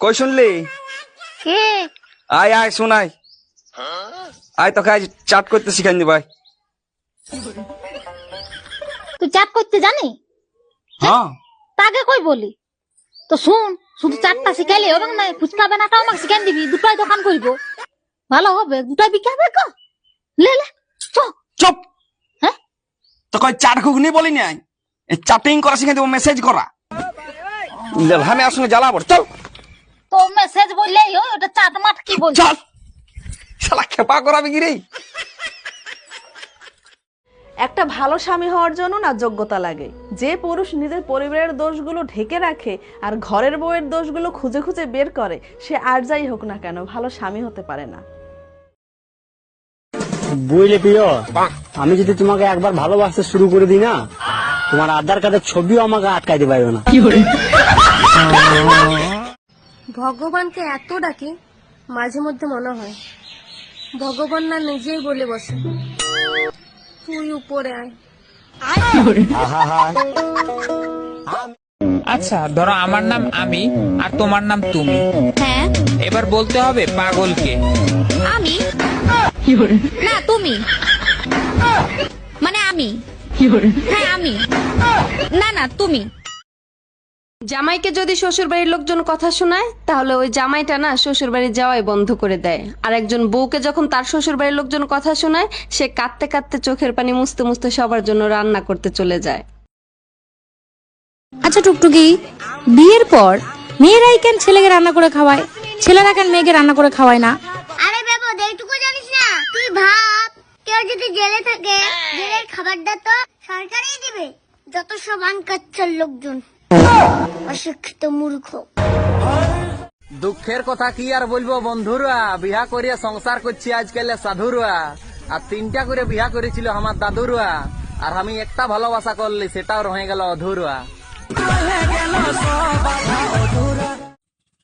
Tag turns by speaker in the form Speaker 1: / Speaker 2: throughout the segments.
Speaker 1: কই শুনলি?
Speaker 2: কি?
Speaker 1: আয় আয় শোনাই আয়। তোকে আজ চাট করতে শিখাই দি ভাই
Speaker 2: তুই চাট করতে জানি?
Speaker 1: হ্যাঁ?
Speaker 2: তাকে কই বলি? তো শুন শুধু চারটা শিখাইলে হবে না ফুচকা বানাটাও আমাকে শিখাই দিবি দুটাই দোকান করব। ভালো হবে দুটাই বিকাবে গো লে লে চ।
Speaker 1: চুপ।
Speaker 2: হ্যাঁ?
Speaker 1: তো কই চাট ঘুগনি বলি নাই? এই চাটিং করা শিখাই দেবো মেসেজ করা। আমি আর সঙ্গে জ্বালাবো চল।
Speaker 2: তো মেসেজ বললেই হয় ওটা কি বলছিস
Speaker 1: শালা খেপা করাবি কি রে?
Speaker 3: একটা ভালো স্বামী হওয়ার জন্য না যোগ্যতা লাগে। যে পুরুষ নিজের পরিবারের দোষগুলো ঢেকে রাখে আর ঘরের বউয়ের দোষগুলো খুঁজে খুঁজে বের করে সে আর যাই হোক না কেন ভালো স্বামী হতে পারে না।
Speaker 4: বুঝলে প্রিয় আমি যদি তোমাকে একবার ভালোবাসতে শুরু করে দিই না তোমার আধার কার্ডের ছবিও আমাকে আটকাইতে পারবে না।
Speaker 5: ভগবানকে এত ডাকি মাঝে মধ্যে মনে হয় ভগবান না নিজেই বলে বসে। তুই উপরে আয়।
Speaker 6: আচ্ছা ধরো আমার নাম আমি আর তোমার নাম তুমি।
Speaker 7: হ্যাঁ।
Speaker 6: এবার বলতে হবে পাগলকে।
Speaker 7: আমি? না তুমি। মানে আমি। হ্যাঁ আমি। না না তুমি।
Speaker 8: জামাইকে যদি শ্বশুর বাড়ির লোকজন কথা শোনায় তাহলে ওই জামাইটা না শ্বশুর বাড়ি যাওয়াই বন্ধ করে দেয়। আর একজন বউকে যখন তার শ্বশুর বাড়ির লোকজন কথা শোনায় সে কাঁদতে কাঁদতে চোখের পানি মুছতে মুছতে সবার জন্য রান্না করতে চলে যায়।
Speaker 9: আচ্ছা টুকটুকি বিয়ের পর মেয়েরাই কেন ছেলেকে রান্না করে খাওয়ায়? ছেলেরা কেন মেয়েকে রান্না করে খাওয়ায় না?
Speaker 5: আরে বাবু এইটুকু জানিস না। তুই ভাব কেউ যদি জেলে থাকে জেলের খাবারটা তো সরকারই দিবে। যত সব আনকাচ্ছার লোকজন। অশিক্ষিত মূর্খ
Speaker 10: দুঃখের কথা কি আর বলব বন্ধুরা? বিহা করিয়া সংসার করছি আজকাল সাধুরা আর তিনটা করে বিহা করেছিল আমার দাদুরা আর আমি একটা ভালোবাসা করলি সেটাও রয়ে গেল অধুরা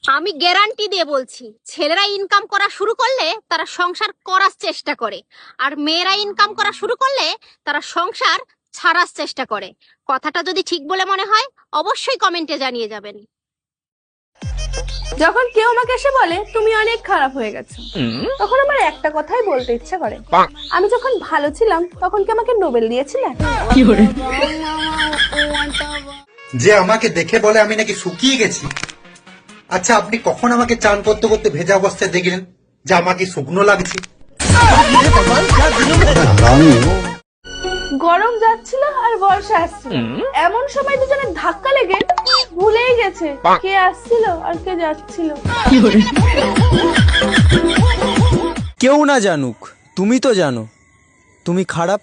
Speaker 7: আমি গ্যারান্টি দিয়ে বলছি ছেলেরা ইনকাম করা শুরু করলে তারা সংসার করার চেষ্টা করে। আর মেয়েরা ইনকাম করা শুরু করলে তারা সংসার ছাড়ার চেষ্টা করে। কথাটা যদি ঠিক বলে মনে হয় অবশ্যই কমেন্টে জানিয়ে যাবেন।
Speaker 3: যখন কেউ আমাকে এসে বলে তুমি অনেক খারাপ হয়ে গেছো তখন আমার একটা কথাই বলতে ইচ্ছা করে। আমি যখন ভালো ছিলাম তখন কি আমাকে নোবেল দিয়েছিলে?
Speaker 11: যে আমাকে দেখে বলে আমি নাকি শুকিয়ে গেছি। আচ্ছা আপনি কখন আমাকে চান করতে করতে ভেজা অবস্থায় দেখলেন যে আমাকে শুকনো লাগছে?
Speaker 3: গরম যাচ্ছিল আর বর্ষা আসছিল এমন সময় দুজনে ধাক্কা লেগে ভুলেই গেছে কে আসছিল আর কে যাচ্ছিল।
Speaker 4: কেউ না জানুক তুমি তো জানো। তুমি খারাপ?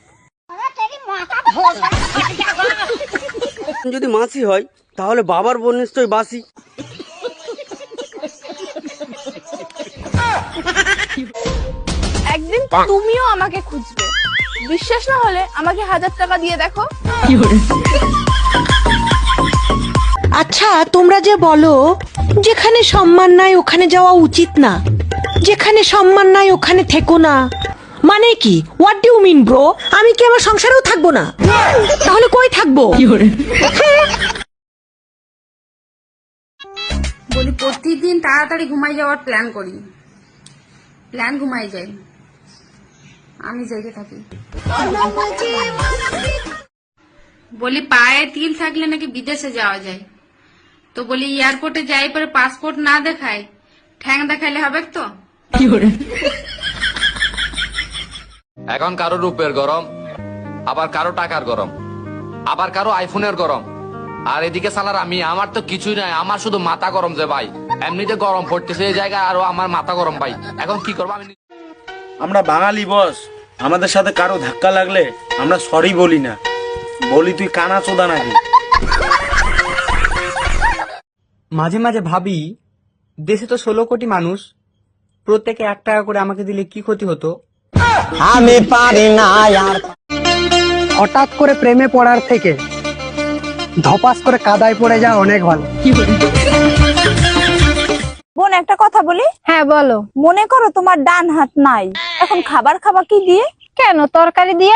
Speaker 4: যদি মাসি হয় তাহলে বাবার বোন নিশ্চয়ই বাসি।
Speaker 3: একদিন তুমিও আমাকে খুঁজবে। বিশ্বাস না হলে আমাকে হাজার টাকা দিয়ে দেখো।
Speaker 9: আচ্ছা তোমরা যে বলো যেখানে সম্মান নাই ওখানে যাওয়া উচিত না। যেখানে সম্মান নাই ওখানে থেকো না। মানে কি? হোয়াট ডু মিন ব্রো আমি কি আমার সংসারেও থাকব না? তাহলে কই থাকব?
Speaker 5: বলি প্রতিদিন তাড়াতাড়ি ঘুমাই যাওয়ার প্ল্যান করি। প্ল্যান ঘুমাই যাই আমি জেগে থাকি। বলি পায়ে তিল থাকলে নাকি বিদেশে যাওয়া যায়? তো বলি এয়ারপোর্টে যাই পরে পাসপোর্ট না দেখায় ঠ্যাং দেখাইলে হবে তো?
Speaker 10: এখন কারও রূপের গরম আবার কারও টাকার গরম আবার কারও আইফোনের গরম। আর এদিকে সালার আমি আমার তো কিছুই নাই আমার শুধু মাথা গরম যে ভাই। এমনিতে গরম পড়তেছে এই জায়গায় আরও আমার মাথা গরম ভাই। এখন কি করব আমি
Speaker 4: আমরা বাঙালি বস। আমাদের সাথে কারও ধাক্কা লাগলে আমরা সরি বলি না। বলি তুই কানা চোদা নাকি?
Speaker 6: মাঝে মাঝে ভাবি দেশে তো ষোলো কোটি মানুষ প্রত্যেকে এক টাকা করে আমাকে দিলে কি ক্ষতি হতো?
Speaker 4: আমি পারি না আর হঠাৎ করে প্রেমে পড়ার থেকে ধপাস করে কাদায় পড়ে যাওয়া অনেক ভালো।
Speaker 9: কি বোন একটা কথা বলি? হ্যাঁ বলো। মনে করো তোমার ডান হাত নাই। এখন খাবার খাবা কি দিয়ে? কেন তরকারি দিয়ে?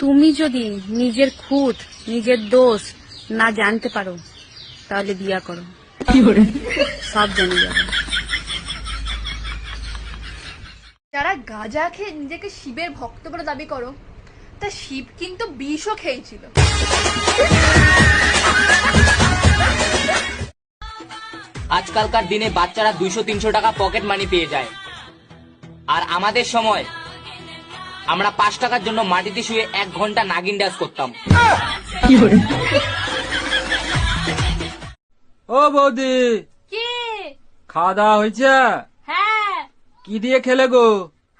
Speaker 5: তুমি যদি নিজের খুঁত নিজের দোষ
Speaker 12: না জানতে পারো তাহলে বিয়া করো। সব জেনে যাবে।
Speaker 3: যারা গাঁজা খেয়ে নিজেকে শিবের ভক্ত বলে দাবি করো তা শিব কিন্তু বিষও খেয়েছিল।
Speaker 7: আজকালকার দিনে বাচ্চারা দুইশো তিনশো টাকা পকেট মানি পেয়ে যায়। আর আমাদের সময় আমরা পাঁচ টাকার জন্য মাটিতে শুয়ে এক ঘণ্টা নাগিন ডান্স করতাম।
Speaker 13: ও বৌদি
Speaker 3: কি?
Speaker 13: খাওয়া দাওয়া হয়েছে?
Speaker 3: হ্যাঁ।
Speaker 13: কি দিয়ে খেলে গো?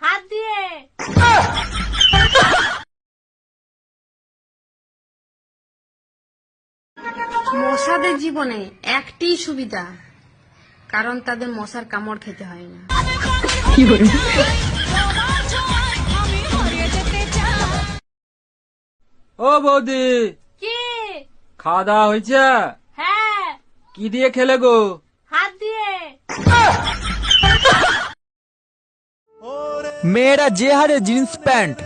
Speaker 3: হাত দিয়ে।
Speaker 12: মশাদের জীবনে একটি সুবিধা। কারণ তাদের মশার কামড় খেতে হয় না।
Speaker 13: ও বৌদি
Speaker 3: কি?
Speaker 13: খাওয়া দাওয়া হয়েছে?
Speaker 3: হ্যাঁ।
Speaker 13: কি দিয়ে খেলে গো?
Speaker 3: হাত দিয়ে।
Speaker 7: মেয়েরা যে হারে জিন্স প্যান্ট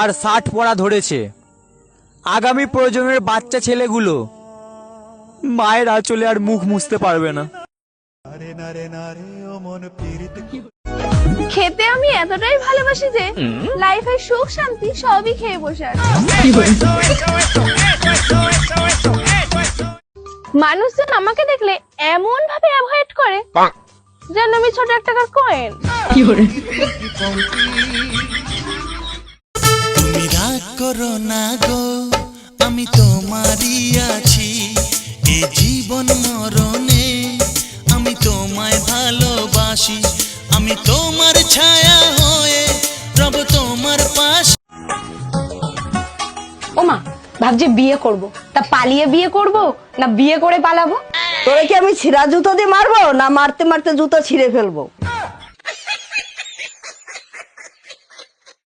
Speaker 7: আর শার্ট পরা ধরেছে। আগামী প্রজন্মের বাচ্চা ছেলেগুলো মায়ের আঁচলে আর মুখ মুছতে পারবে না।
Speaker 3: খেতে আমি এতটাই ভালোবাসি যে লাইফের সুখ শান্তি সবই খেয়ে বসে মানুষজন আমাকে দেখলে এমন ভাবে অ্যাভয়েড করে যেন আমি ছোট একটা কয়েন
Speaker 14: তুমি রাগ করো না গো আমি তোমারই আছি। এ জীবন
Speaker 15: ওমা ভাবছি বিয়ে করব। তা পালিয়ে বিয়ে করব না বিয়ে করে পালাবো?
Speaker 8: তোরে কি আমি ছিঁড়া জুতো দিয়ে মারবো না মারতে মারতে জুতো ছিঁড়ে ফেলব?